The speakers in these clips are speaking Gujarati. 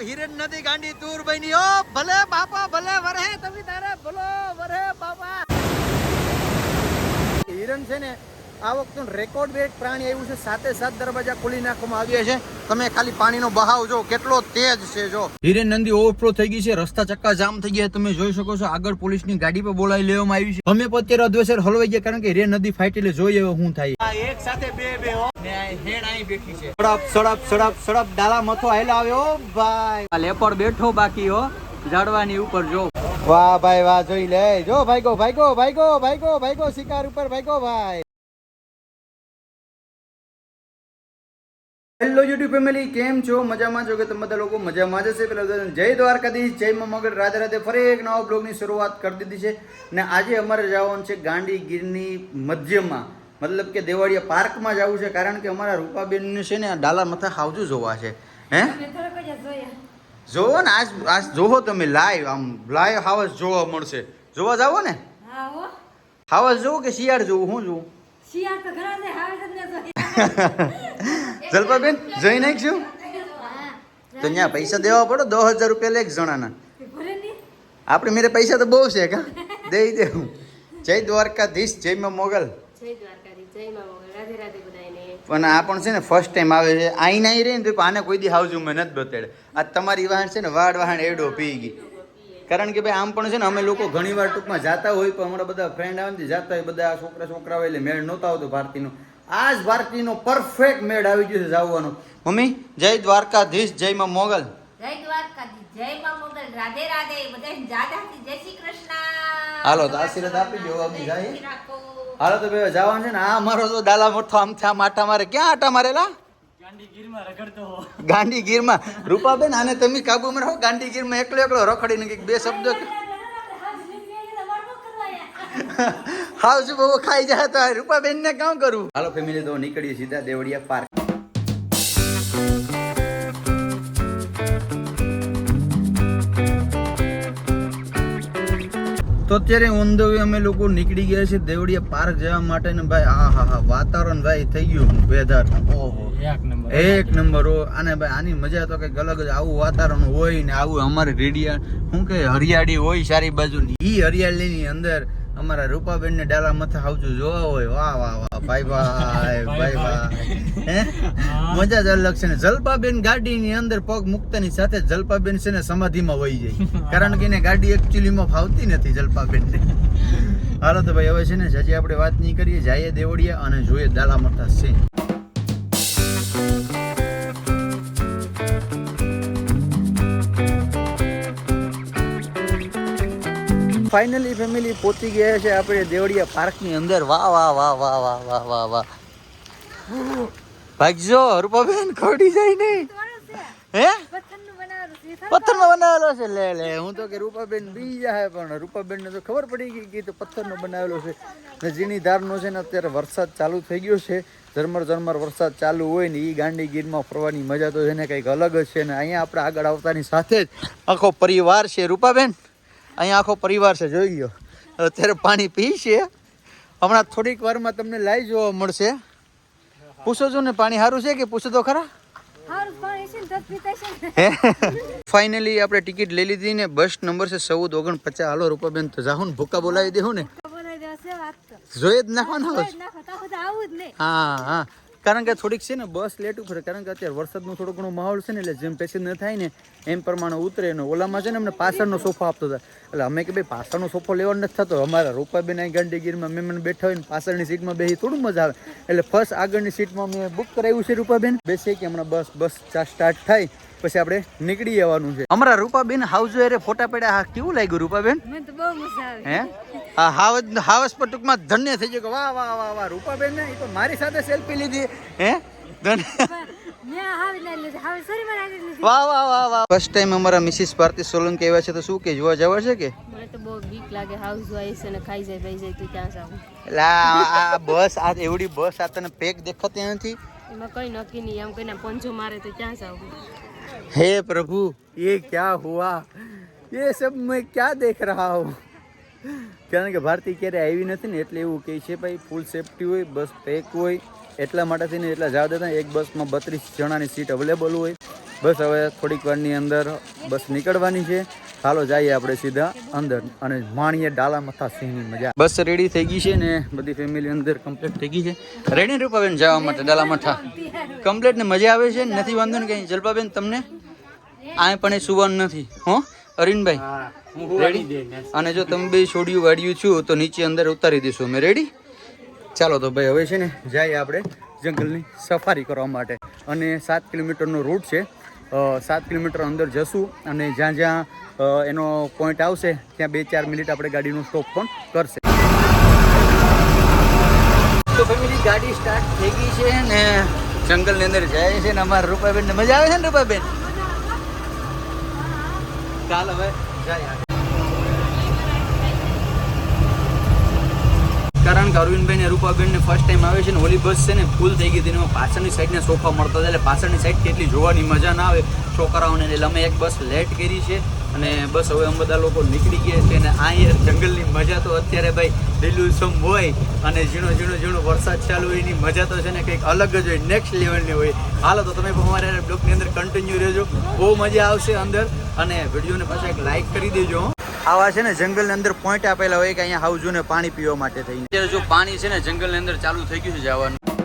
હિરેન નદી ગાંડી દૂર બની. ઓ, ભલે બાપા, ભલે વરહે, તમે તારે ભલો વરહે બાપા. હિરન છે ને આ વખતે રેકોર્ડ બ્રેક પ્રાણી આવ્યું છે. સાતે સાત દરવાજા ખોલી નાખવામાં આવ્યા છે. તમે ખાલી પાણીનો બહાવ જો કેટલો તેજ છે જો. હિરેન નંદી ઓવરફ્લો થઈ ગઈ છે. રસ્તા ચક્કા જામ થઈ ગયા તમે જોઈ શકો છો આગળ પોલીસની ગાડી પર બોલાવી લેવામાં આવી છે. અમે અત્યારે અધ્વસર હલવાઈ ગયા કારણ કે હિરેન નદી ફાટી એટલે જોઈએ શું થાય. એક સાથે બે બે હો. હેડ અહીં બેઠી છે. સડપ સડપ સડપ સડપ ડાલા મથો હાલ્યા આવ્યો ભાઈ. આ લેપડ બેઠો બાકી હો. ઝાડવાની ઉપર જો. વાહ ભાઈ વાહ જોઈ લે. જો ભાઈગો ભાઈ ગો ભાઈ ગો શિકાર ઉપર ભાઈગો ભાઈ. હેલો યુટ્યુબ ફેમિલી કેમ છો? મજામાં છો કે તમે બધા લોકો? મજામાં જ હશે. પેલા જય દ્વારકાધીશ જય મગર. રાધે રાધે ફરી એક નવા બ્લોગની શરૂઆત કરી દીધી છે. ને આજે અમારે જવાનું છે ગાંડી ગીરની મધ્યમાં. મતલબ કે દેવાળિયા પાર્કમાં જવું છે કારણ કે અમારા રૂપાબેનનું છે ને ડાલા મથા હાવજુ જોવા છે. હે? જોવો ને આજ આજ જોવો તમે લાઈવ આમ લાઈવ હાવસ જોવા મળશે. જોવા જાવો ને? હાવસ જોવો કે શિયાળ જોવું? હું જોવું? જલપાબેન જઈ નાખશું? તો ત્યાં પૈસા દેવા પડો દો હજાર રૂપિયા લેખ જણાના. આપણે મેરે પૈસા તો બહુ છે કા? દઈ દેવું જય દ્વારકાધીશ જય માં મોગલ. પણ આ પણ છે ને ફર્સ્ટ ટાઈમ આવે છે. આઈ નાઈ રહી ને તો આને કોઈ દી હાવજું મેં નથી બતાડે. આ તમારી વાહન છે ને વાડ વાહન એડો પી ગઈ. કારણ કે ભાઈ આમ પણ છે ને અમે લોકો ઘણી વાર ટૂંકમાં જાતા હોય પણ અમારા બધા ફ્રેન્ડ આવે ને જાતા હોય બધા છોકરા છોકરા હોય એટલે મેળ નહોતા આવતો ભારતીનો. આ જ ભારતીનો પરફેક્ટ મેળ આવી ગયો છે જાવવાનો. મમ્મી જય દ્વારકાધીશ જય માં મોગલ. જય દ્વારકાધીશ જય માં મોગલ. રાધે રાધે બધાને જાજાથી જય શ્રી કૃષ્ણ. હાલો તો આશીર્વાદ આપી દો અમે જાય. હાલો તો ભાઈ જવાનું છે ને આ મારો તો ડાલા મોઠો આમ આમ આટા મારે. ક્યાં આટા મારેલા? ગાંધીગીરમાં રૂપાબેન આને તમે કાબુમાં રહો? ગાંડી ગીરમાં એકલો એકલો રખડીને કંઈક બે શબ્દો હાવ શું બહુ ખાઈ જાય તો રૂપાબેન ને કામ કરું? હાલો ફેમિલી તો નીકળીએ સીધા દેવડિયા પાર્ક તો અત્યારે ઓન ધ વે અમે લોકો નીકળી ગયા છે દેવડિયા પાર્ક જવા માટે ને ભાઈ આ હા હા વાતાવરણ ભાઈ થઈ ગયું વેધર ઓહો. એક નંબર. એક નંબર અને ભાઈ આની મજા તો કંઈક અલગ જ આવું વાતાવરણ હોય ને આવું અમારે રેડિયા શું કે હરિયાળી હોય સારી બાજુ ઈ હરિયાળીની અંદર અમારા રૂપાબેન ને ડાલા મથા આવતું જોવા હોય. વાહ વાહ વાહ. ભાઈ ભાઈ ભાઈ ભાઈ. હે? મજા જ અલગ છે ને. જલપાબેન ગાડી ની અંદર પગ મૂકતાની સાથે જલપાબેન છે ને સમાધિમાં વહી જાય. કારણ કે એને ગાડી એકચ્યુઅલીમાં ફાવતી નથી જલપાબેન ને હાલો તો ભાઈ હવે છે ને હજી આપણે વાત નહીં કરીએ. જઈએ દેવડીએ અને જોઈએ ડાલા મથા છે ફાઇનલી ફેમિલી પહોંચી ગયા છે આપણે દેવળિયા પાર્કની અંદર. વાહ વાહ વાહ વાહ વાહ વાહ વાહ વાહ. ભાગજો રૂપાબેન ખોડી જાય નહીં. હે? પથ્થરનો બનાવેલો છે. લે લે હું તો કે રૂપાબેન બીજા હે પણ રૂપાબેન ને તો ખબર પડી ગઈ કે તો પથ્થરનો બનાવેલો છે. ને જીની ધારનો છે ને અત્યારે વરસાદ ચાલુ થઈ ગયો છે. ઝરમર ઝરમર વરસાદ ચાલુ હોય ને એ ગાંડી ગીરમાં ફરવાની મજા તો છે ને કંઈક અલગ જ છે ને અહીંયા આપણે આગળ આવતાની સાથે જ આખો પરિવાર છે. રૂપાબેન અહીંયા આખો પરિવાર છે જોઈ ગયો અત્યારે પાણી પી છે. હમણાં થોડીક વારમાં તમને લાઈ જોવા મળશે. પૂછો છો ને પાણી સારું છે કે પૂછો તો ખરા? ફાઇનલી આપણે ટિકિટ લઈ લીધી ને બસ નંબર છે ચૌદ ઓગણપચાસ. હાલો રૂપાબેન તો જાહું ને ભૂકા બોલાવી દેવું ને જોઈએ જ નાખવાના હા હા. કારણ કે થોડીક છે ને બસ લેટ ઉપર કારણ કે અત્યારે વરસાદનો થોડો ઘણો માહોલ છે ને એટલે જેમ પેસેન્જર થાય ને એમ પ્રમાણે ઉતરે ને ઓલામાં છે ને અમને પાછળનો સોફો આપતો હતા. એટલે અમે કે ભાઈ પાછળનો સોફો લેવાનો નથી થતો. અમારા રૂપાબેન અહીં ગાંધીગીરમાં મહેમાન બેઠા હોય ને પાછળની સીટમાં બેસી થોડું મજા આવે. એટલે ફર્સ્ટ આગળની સીટમાં મેં બુક કરાવ્યું છે રૂપાબેન. બેસીએ કે હમણાં બસ બસ સ્ટાર્ટ થાય. પછી આપણે નીકળી જવાનું છે. અમારા રૂપાબેન હાઉસ ફોટા પડ્યા. હા કેવું લાગ્યું રૂપાબેન? હે? આ હાવસ હાવસ પર ટૂંકમાં ધન્ય થઈ ગયો કે વાહ વાહ વાહ વાહ રૂપાબેન ને એ તો મારી સાથે સેલ્ફી લીધી હે ધન્ય મેં હાવી લઈ લીધી હાવી સોરી મને આગળ લીધી વાહ વાહ વાહ વાહ ફર્સ્ટ ટાઈમ અમારા મિસિસ ભારતી સોલંકી આવ્યા છે તો શું કે જોવા જવા છે કે મને તો બહુ બીક લાગે હાઉસ વાઈસ અને ખાઈ જાય ભાઈ જાય તું ક્યાં જાવ એટલે આ આ બસ આ એવડી બસ આ તને પેક દેખાતી નથી એમાં કઈ નક્કી નહીં એમ કઈને પંજો મારે તો ક્યાં જાવ हे प्रभु ये क्या हुआ ये सब मैं क्या देख रहा हूँ કારણ કે ભારતી ક્યારે આવી નથી ને એટલે એવું કહે છે ભાઈ ફૂલ સેફટી હોય બસ પેક હોય, એટલા માટે થઈને એટલા જવા દેતા એક બસમાં બત્રીસ જણાની સીટ અવેલેબલ હોય. બસ હવે થોડીક વારની અંદર બસ નીકળવાની છે. ચાલો જઈએ આપણે સીધા અંદર અને માણીએ ડાલા મથા સિંહની મજા. બસ રેડી થઈ ગઈ છે ને બધી ફેમિલી અંદર કમ્પ્લીટ થઈ ગઈ છે. રેડી રૂપાબેન? જવા માટે ડાલા મઠા કમ્પ્લીટ ને મજા આવે છે નથી, વાંધો ને કઈ. જલપાબેન, તમને? આ પણ એ સુવાનું નથી. હો? અરવિંદભાઈ રેડી અને જો તમે બે છોડિયું વાળ્યું છું તો નીચે અંદર ઉતારી દઈશું અમે રેડી ચાલો તો ભાઈ હવે છે ને જઈએ આપણે જંગલની સફારી કરવા માટે. અને સાત કિલોમીટરનો રૂટ છે. સાત કિલોમીટર અંદર જશું અને જ્યાં જ્યાં એનો પોઈન્ટ આવશે ત્યાં બે ચાર મિનિટ આપણે ગાડીનો સ્ટોપ પણ કરશે. તો ફેમિલી ગાડી સ્ટાર્ટ થઈ ગઈ છે ને જંગલની અંદર જાય છે ને અમારા રૂપાબેન મજા આવે છે ને રૂપાબેન? ચાલો હવે કારણ કે અરવિંદભાઈ ને રૂપાબેન ને ફર્સ્ટ ટાઈમ આવે છે ને, ઓલી બસ છે ને ફૂલ થઈ ગઈ હતી એમાં પાછળની સાઈડને સોફા મળતા હતા. એટલે પાછળની સાઈડ કેટલી જોવાની મજા ના આવે. છોકરાઓને એટલે અમે એક બસ લેટ કરી છે. અને બસ હવે અમે બધા લોકો નીકળી ગયા છે અને અહીંયા જંગલની મજા તો અત્યારે ભાઈ લીલુંછમ હોય અને ઝીણો ઝીણો ઝીણો વરસાદ ચાલુ હોય, એની મજા તો છે ને કંઈક અલગ જ હોય નેક્સ્ટ લેવલની હોય. હાલો તો તમે પણ અમારા બ્લોગની અંદર કન્ટિન્યુ રહેજો. બહુ મજા આવશે અંદર અને વિડીયોને પાછા એક લાઈક કરી દેજો આવા છે ને જંગલની અંદર પોઈન્ટ આપેલા હોય કે અહીંયા હાઉજો ને પાણી પીવા માટે થઈને. અત્યારે જો પાણી છે ને જંગલની અંદર ચાલુ થઈ ગયું છે જવાનું.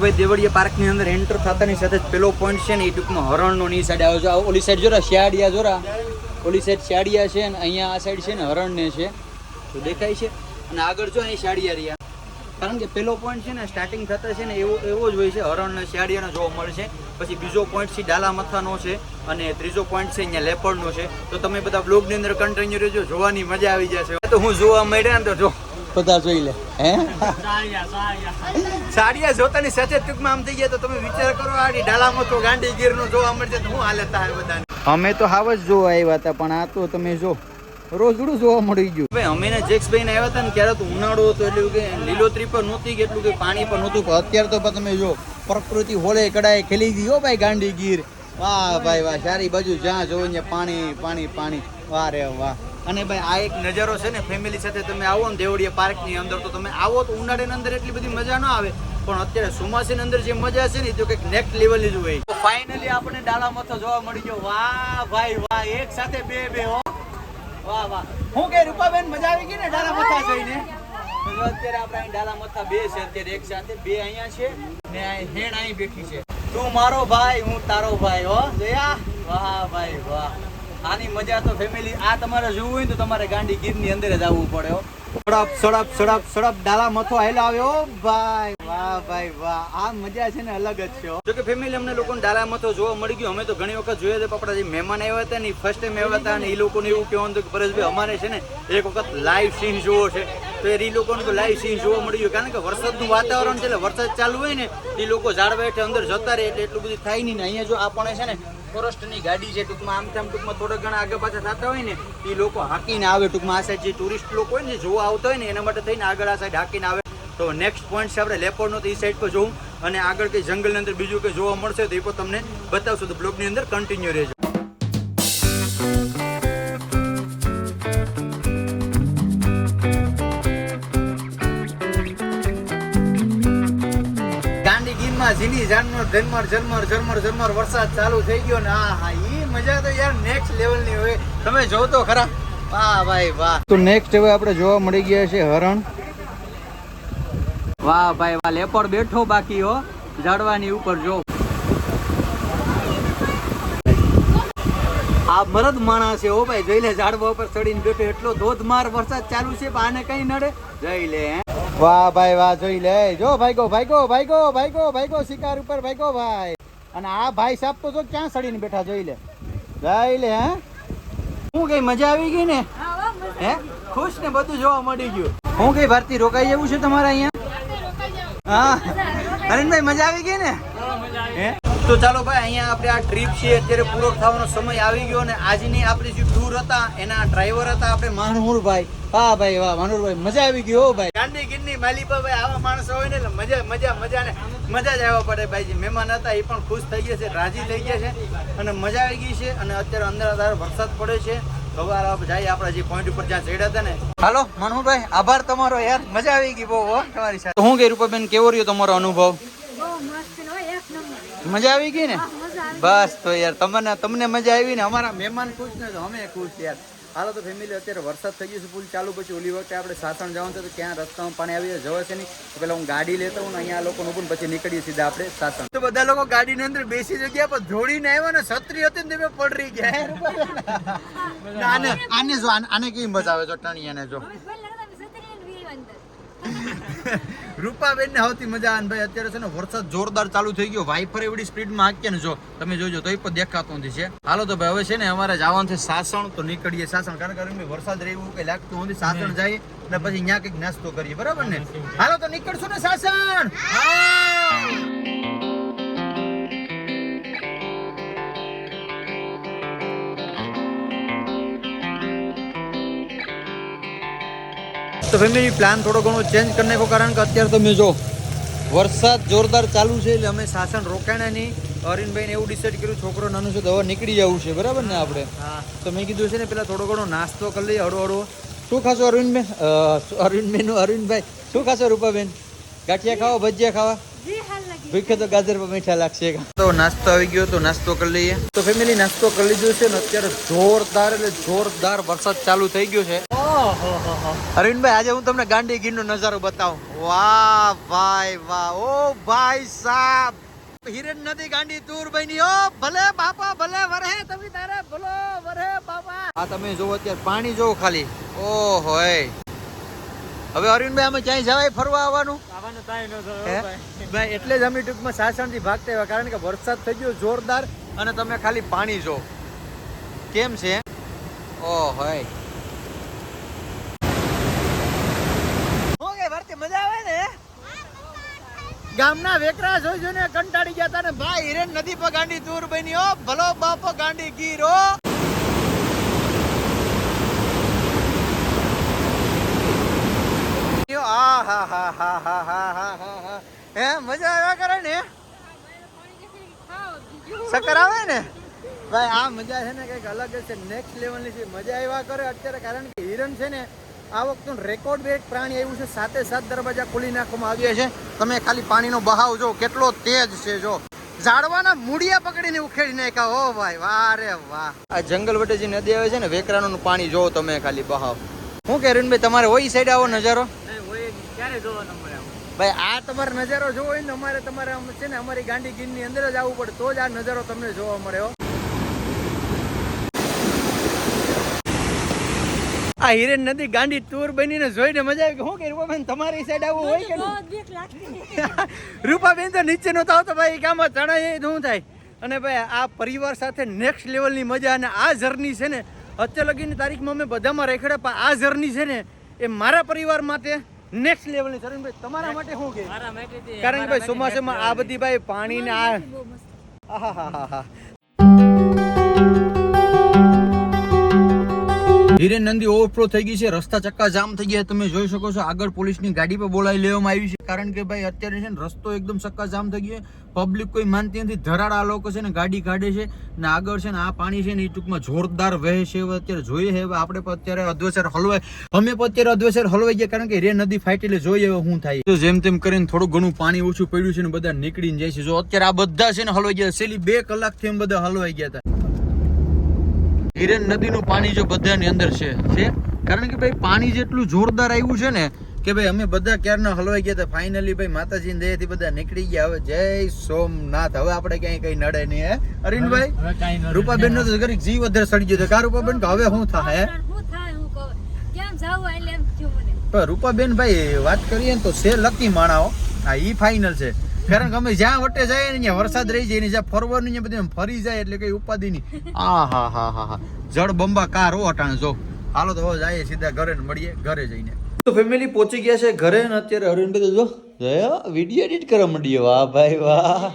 ભાઈ દેવળિયા પાર્કની અંદર એન્ટર થતાની સાથે જ પેલો પોઈન્ટ છે ને એ ટૂંકમાં હરણનો ની સાઈડ આવે છે. ઓલી સાઈડ જોરા, શિયાળિયા જોરા. ઓલી સાઈડ શિયાળિયા છે ને અહીંયા આ સાઈડ છે ને હરણને છે. તો દેખાય છે. અને આગળ જો અહીં શિયાળિયા રહ્યા. કારણ કે પેલો પોઈન્ટ છે ને સ્ટાર્ટિંગ થતા છે ને એવો એવો જ હોય છે. હરણ ને શિયાળિયાનો જોવા મળશે પછી બીજો પોઈન્ટ છે ડાલા મથાનો છે અને ત્રીજો પોઈન્ટ છે અહીંયા લેપડનો છે. તો તમે બધા બ્લોગની અંદર કન્ટિન્યુ રહેજો. જોવાની મજા આવી જશે. તો હું જોવા મળ્યા ને તો જો. બધા જોઈ લે હે? સાડિયા જોતાની સાથે ટૂંકમાં આમ થઈ ગયા તો તમે વિચાર કરો આડી ડાલામાં તો ગાંડી ગીરનું જોવા મળશે તો હું હાલત થાય બધાને? અમે તો હાવ જ જોવા આવ્યા હતા પણ આ તો તમે જો રોજડું જોવા મળી ગયું. ભાઈ અમે ને જેક્સભાઈ ને આવ્યા હતા ને ત્યારે તો ઉનાળો હતો એટલે કે લીલોતરી પર નહોતી કે એટલું કે પાણી પણ નહોતું પણ અત્યારે તો તમે જો પ્રકૃતિ હોળે કડાએ ખેલી ગઈ હો ભાઈ ગાંડી ગીર. વાહ ભાઈ વાહ ચારી બાજુ જ્યાં જોવો ને પાણી પાણી પાણી. વાહ રે વાહ. અને ભાઈ આ એક નજારો છે ને ફેમિલી સાથે તમે આવો ને દેવડિયા પાર્કની અંદર તો તમે આવો તો ઉનાળાની અંદર એટલી બધી મજા ન આવે. પણ અત્યારે ચોમાસાની અંદર જે મજા છે ને તો કંઈક નેક્સ્ટ લેવલની જ હોય. ફાઇનલી આપણને ડાલા મથો જોવા મળી ગયો. વાહ ભાઈ વાહ, એક સાથે બે બે હો. વાહ વાહ. હું કે રૂપાબેન, મજા આવી ગઈ ને ડાલા મથા જોઈને? તો અત્યારે આપણે અહીં ડાળા મથા બે છે, અત્યારે એક સાથે બે અહીંયા છે ને આ હેણ અહીં બેઠી છે. તું મારો ભાઈ, હું તારો ભાઈ હો. જયા? વાહ ભાઈ વાહ. આની મજા તો ફેમિલી આ તમારે જોવું હોય તો તમારે ગાંડી ગીરની અંદર જ આવવું પડે સડપ સડપ સડપ સડપ, ડાલા મથો આવેલા આવ્યો ભાઈ, વાહ ભાઈ, વાહ. આ મજા છે ને અલગ જ છે જો કે ફેમિલી અમને લોકોને ડાલા મથો જોવા મળી ગયો. અમે તો ઘણી વખત જોઈએ તો પણ આપણા જે મહેમાન આવ્યા હતા ને ફર્સ્ટ ટાઈમ આવ્યા હતા અને એ લોકોને એવું કહેવાનું હતું કે, પરેશભાઈ, અમારે છે ને, એક વખત લાઈવ સીન જોવો છે. તો એ લોકોને તો લાઈવ સીન જોવા મળી ગયું, કારણ કે વરસાદનું વાતાવરણ છે, એટલે વરસાદ ચાલુ હોય ને એ લોકો ઝાડવા હેઠળ અંદર જતા રહે, એટલે એટલું બધું થાય નહીં ને. અહીંયા જો આપણે છે ને ફોરેસ્ટની ગાડી છે ટૂંકમાં આમ તેમ ટૂંકમાં થોડા ઘણા આગળ પાછા થતા હોય ને, એ લોકો હાકીને આવે. ટૂંકમાં આ સાઈડ જે ટુરિસ્ટ લોકો હોય ને જોવા આવતા હોય ને, એના માટે થઈને આગળ આ સાઈડ હાકીને આવે. તો નેક્સ્ટ પોઈન્ટ છે આપણે લેપોર્ડનો તો એ સાઈડ પર જોઉં. અને આગળ કંઈ જંગલની અંદર બીજું કંઈ જોવા મળશે તો એ પણ તમને બતાવશું. તો બ્લોગની અંદર કન્ટિન્યુ રહેજો. ઝીની ઝાનમર ઝરમર ઝરમર ઝરમર વરસાદ ચાલુ થઈ ગયો ને આ હા એ મજા તો યાર નેક્સ્ટ લેવલની હોય. તમે જો તો ખરા? વાહ ભાઈ વાહ. તો નેક્સ્ટ હવે આપણે જોવા મળી ગયા છે હરણ. વાહ ભાઈ વાહ લેપડ બેઠો બાકી હો. ઝાડવાની ઉપર જો. આ મરદ માણસ છે ઓ ભાઈ. જોઈ લે ઝાડવા ઉપર ચડીને બેઠો એટલો ધોધમાર વરસાદ ચાલુ છે પણ આને કઈ નડે? જોઈ લે. વાહ ભાઈ વાહ જોઈ લે. જો ભાઈગો ભાઈગો ભાઈગો ભાઈગો ભાઈગો શિકાર ઉપર ભાઈગો ભાઈ. અને આ ભાઈ સાહેબ તો જો ક્યાં સડીને બેઠા જોઈ લે. જોઈ લે હે? હું કઈ મજા આવી ગઈ ને? હે ખુશ ને બધું જોવા મળી ગયું. હું કઈ ભારતી રોકાઈ જવું છે તમારે અહીંયા? હા નરેનભાઈ મજા આવી ગઈ ને? હે? તો ચાલો ભાઈ, અહીંયા આપણે આ ટ્રીપ છે, અત્યારે પૂરો થવાનો સમય આવી ગયો અને આજની આપણી જે ટૂર હતા, એના ડ્રાઈવર હતા આપણે માનહુરભાઈ હા ભાઈ, વાહ માનહુરભાઈ મજા આવી ગઈ હો ભાઈ. ગાંધી ગીરની માલી પર ભાઈ, આવા માણસો હોય ને એટલે મજા મજા મજા ને મજા જ આવવા પડે ભાઈ. જે મહેમાન હતા એ પણ ખુશ થઈ ગયા છે, રાજી થઈ ગયા છે અને મજા આવી ગઈ છે અને અત્યારે અંદર અત્યારે વરસાદ પડે છે. આપણે જઈએ આપણે જે પોઈન્ટ ઉપર જ્યાં ચડ્યા હતા ને. હાલો મનહુભાઈ આભાર તમારો યાર. મજા આવી ગઈ બહુ તમારી સાથે. હું રૂપાબેન, કેવો રહ્યો તમારો અનુભવ? મજા આવી ગઈ ને? બસ તો યાર તમને તમને મજા આવી ને? અમારા મહેમાન ખુશ ને તો અમે ખુશ યાર. હાલો તો ફેમિલી અત્યારે વરસાદ થઈ ગયો છે પુલ ચાલુ પછી ઓલી વખતે આપણે સાસણ જવાનું છે તો ક્યાં રસ્તામાં પાણી આવી જાય જવા છે નહીં. તો પેલા હું ગાડી લેતો હું ને અહીંયા લોકો નું પછી નીકળીએ સીધા આપણે સાસણ. તો બધા લોકો ગાડીની અંદર બેસી જગ્યા પર દોડીને આવ્યા ને છત્રી હતી ને તે પડી ગયા. આને આને જો આને આને કેવી મજા આવે જો ટણીયાને જો. રૂપાબેન ને સૌથી મજા આવે ભાઈ અત્યારે છે ને વરસાદ જોરદાર ચાલુ થઈ ગયો. વાઇફર એવડી સ્પીડમાં હાંકીએ ને જો તમે જોજો તો એ પણ દેખાતો નથી છે. હાલો તો ભાઈ હવે છે ને અમારે જવાનું છે સાસણ તો નીકળીએ સાસણ. કારણ કે અમે વરસાદ રહેવું કઈ લાગતું નથી. સાસણ જાય ને પછી અહીંયા કંઈક નાસ્તો કરીએ બરાબર ને? હાલો તો નીકળશું ને સાસણ! તો ફેમિલી પ્લાન થોડો ઘણો ચેન્જ કરી નાખો કારણ કે અત્યારે તમે જો વરસાદ જોરદાર ચાલુ છે એટલે અમે સાસણ રોકાણા નહીં અરિનભાઈને એવું ડિસાઈડ કર્યું છોકરો નાનું છે તો હવે નીકળી જવું છે. બરાબર ને આપણે? તો મેં કીધું છે ને પેલા થોડો ઘણો નાસ્તો કરી લઈએ હળવો હળવો શું ખાશો અરવિંદભાઈ અ, અરવિંદબેન અરવિંદભાઈ. શું ખાશો રૂપાબેન? ગાંઠિયા ખાવા ભજીયા ખાવા? ભૂખે તો ગાજર પર મીઠા લાગશે તો નાસ્તો આવી ગયો તો નાસ્તો કરી લઈએ. તો ફેમિલી નાસ્તો કરી લીધો છે ને અત્યારે જોરદાર એટલે જોરદાર વરસાદ ચાલુ થઈ ગયો છે. અરવિંદભાઈ આજે હું તમને ગાંડી ગીરનો નજારો બતાવું. વાહ ભાઈ વાહ. ઓ ભાઈ સાહેબ હિરણ નદી ગાંડી તૂર બની. ઓ ભલે બાપા ભલે વરહે તમે તારે ભલો વરહે બાપા. આ તમે જોવો અત્યારે પાણી જોવો ખાલી. ઓ હોય હવે અરવિંદભાઈ અમે ક્યાંય જવાય ફરવા આવવાનું? ભાઈ. એટલે જ અમે ટૂંકમાં સાસણથી ભાગતા આવ્યા કારણ કે વરસાદ થઈ ગયો જોરદાર અને તમે ખાલી પાણી જો. કેમ છે? ઓ હોય. મજા આવે ને? ગામના વેકરા જોઈ જોઈને કંટાળી ગયા હતા ને ભાઈ હિરેન નદી પર ગાંડી દૂર બની ભલો બાપો ગાંડી ગીરો આ હા હા હા હા હા હા હા હા હે મજા આવ્યા કરે ને આવે ને ભાઈ આ મજા છે ને કંઈક અલગ છે નેક્સ્ટ લેવલની છે મજા આવ્યા કરે અત્યારે કારણ કે હિરણ છે ને આ વખતનું રેકોર્ડ બ્રેક પ્રાણી આવ્યું છે સાતે સાત દરવાજા ખોલી નાખવામાં આવ્યા છે તમે ખાલી પાણીનો બહાવ જો કેટલો તેજ છે જો ઝાડવાના મૂળિયા પકડીને ઉખેડી નાખ્યા હો ભાઈ વાહ રે વાહ આ જંગલ વટે જે નદી આવે છે ને વેકરાનું પાણી જો તમે ખાલી બહાવ હું કે ભાઈ તમારે ઓઈ સાઈડ આવો નજારો ભાઈ આ તમારો નજારો જોવો હોય ને અમારે તમારે છે ને અમારી ગાંડી ગીરની અંદર જ આવવું પડે તો જ આ નજારો તમને જોવા મળે આ હિરેન નદી ગાંડી ટૂર બનીને જોઈને મજા આવી કે હું કે રૂપાબેન તમારી સાઈડ આવવું હોય કે રૂપા રૂપાબેન તો નીચે નો આવતો ભાઈ ગામમાં ચણાય એ શું થાય. અને ભાઈ આ પરિવાર સાથે નેક્સ્ટ લેવલની મજા અને આ જર્ની છે ને અત્યાર લગીની તારીખમાં અમે બધામાં રેખડ્યા પણ આ જર્ની છે ને એ મારા પરિવાર માટે નેક્સ્ટ લેવલની ભાઈ તમારા માટે શું કે કારણ કે ભાઈ ચોમાસામાં આ બધી ભાઈ પાણી ને આ આહાહાહા. હિરેન નંદી ઓવરફ્લો થઈ ગઈ છે. રસ્તા ચક્કા જામ થઈ ગયા. તમે જોઈ શકો છો, આગળ પોલીસની ગાડી પર બોલાવી લેવામાં આવી છે. કારણ કે ભાઈ, અત્યારે છે ને રસ્તો એકદમ ચક્કા જામ થઈ ગયો પબ્લિક કોઈ માનતી નથી. ધરાડ લોકો છે ને ગાડી કાઢે છે ને આગળ છે ને આ પાણી છે ને એ ટૂંકમાં જોરદાર વહે છે. હવે અત્યારે જોઈએ હવે આપણે પણ અત્યારે અધ્વસર હલવાય અમે અત્યારે અધ્વસર હલવાઈ ગયા કારણ કે રે નદી ફાઈટ એટલે જોઈએ હવે શું થાય. તો જેમ તેમ કરીને થોડું ઘણું પાણી ઓછું પડ્યું છે ને બધા નીકળીને જાય છે. જો અત્યારે આ બધા છે ને હલવાઈ ગયા. છેલ્લી બે કલાકથી એમ બધા હલવાઈ ગયા હતા. હિરેન નદીનું પાણી જો બધાની અંદર છે છે? કારણ કે ભાઈ પાણી જેટલું જોરદાર આવ્યું છે ને કે ભાઈ અમે બધા ક્યારના હલવાઈ ગયા હતા ફાઇનલી ભાઈ માતાજી દયાથી બધા નીકળી ગયા. હવે જય સોમનાથ. હવે આપણે ક્યાંય કઈ નડે નહીં હે? અરવિંદભાઈ રૂપાબેન નો તો ઘરે જીવ વધારે સડી ગયો કા રૂપાબેન? કે હવે શું થાય પણ રૂપાબેન ભાઈ વાત કરીએ ને તો છે લકી માણાઓ હા. ઈ ફાઇનલ છે. કે અમે જ્યાં વટે જાય ને ત્યાં વરસાદ રહી જાય ને જ્યાં ફરવાનું ને બધું ફરી જાય એટલે કઈ ઉપાધિ નહીં. આ હા હા હા. હા જળ બંબા કાર હો, અટાણ, જો. હાલો તો જઈએ સીધા ઘરે ને મળીએ, ઘરે જઈને. તો ફેમિલી પહોંચી ગયા છે ઘરે ને અત્યારે અરવિંદભાઈ જો. જયા વીડિયો એડિટ કરવા માંડીએ વાહ, ભાઈ, વાહ.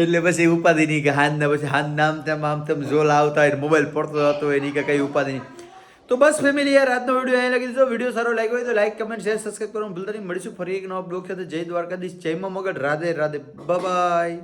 એટલે પછી ઉપાધિ નહીં કે હાથ ને પછી હાથ નામ તેમ, આમ તેમ ઝોલ આવતા હોય મોબાઈલ પડતો હતો હોય નહીં કે કઈ ઉપાધિ નહીં. તો બસ ફેમિલી યાર, આજનો વીડિયો અહીં લગી દીધો. વીડિયો સારો લાગ્યો હોય તો લાઈક કમેન્ટ શેર સબસ્ક્રાઈબ કરવાનું ભૂલતા નહીં. મળીશું ફરી એક નવા બ્લોગ સાથે. જય દ્વારકાધીશ. જય મગર. રાધે રાધે. બાય